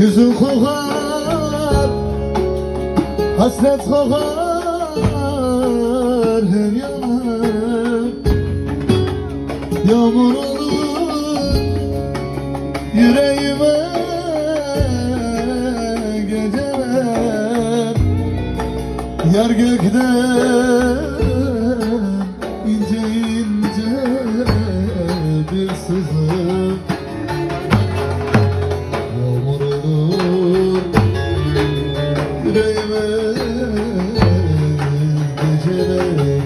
Hüzün kokar Hasret kokar Her yanım Yağmur olur Yüreğime Geceler. Yar gökten yüreğime geceler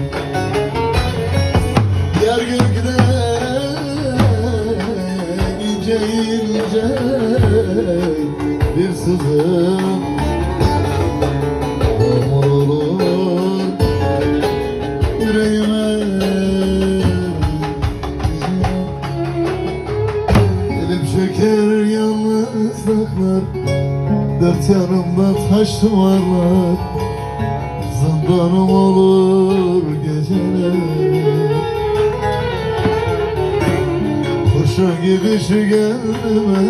Yar gökten ince ince bir sızı Yağmur olur yüreğime Elim çeker yalnızlıklar Dört yanımda taş duvarlar Zindanım olur geceler Kurşun gibi şu gönlüme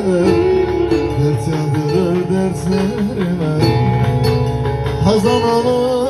Dert yandırır dertlerime. Hazan olur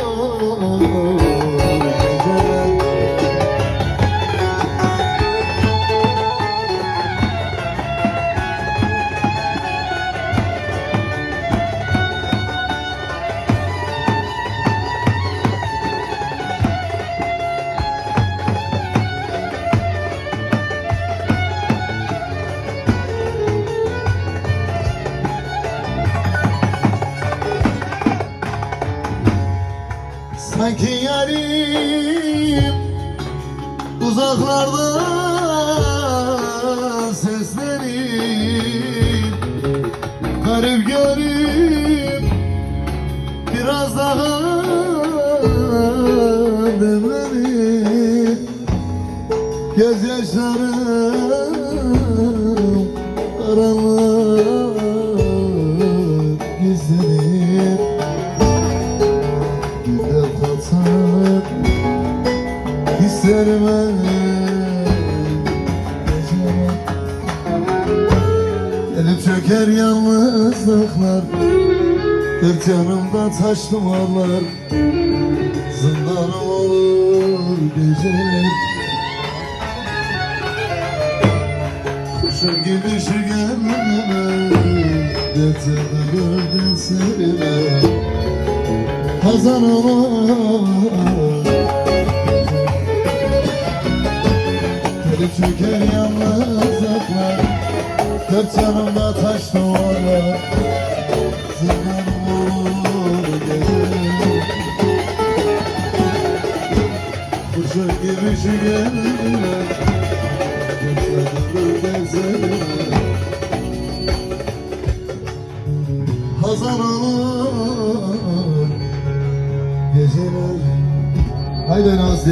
Sanki yarim uzaklarda seslerin Garip görüp biraz daha demlerin Gözyaşlarım karanlık geceler Gelip çöker yalnızlıklar. Dört yanımda taş duvarlar. Zindanım olur geceler Kuşun gibi şu gönlüme. Dert yanılır derslerime Hazan olur çöker yalnızlıklar Dört yanımda taş duvarlar Zindanım olur geceler Kuşun gibi şu gönlüme Gözlerimi benzerim Hazan olur. Geceler. Haydi Naz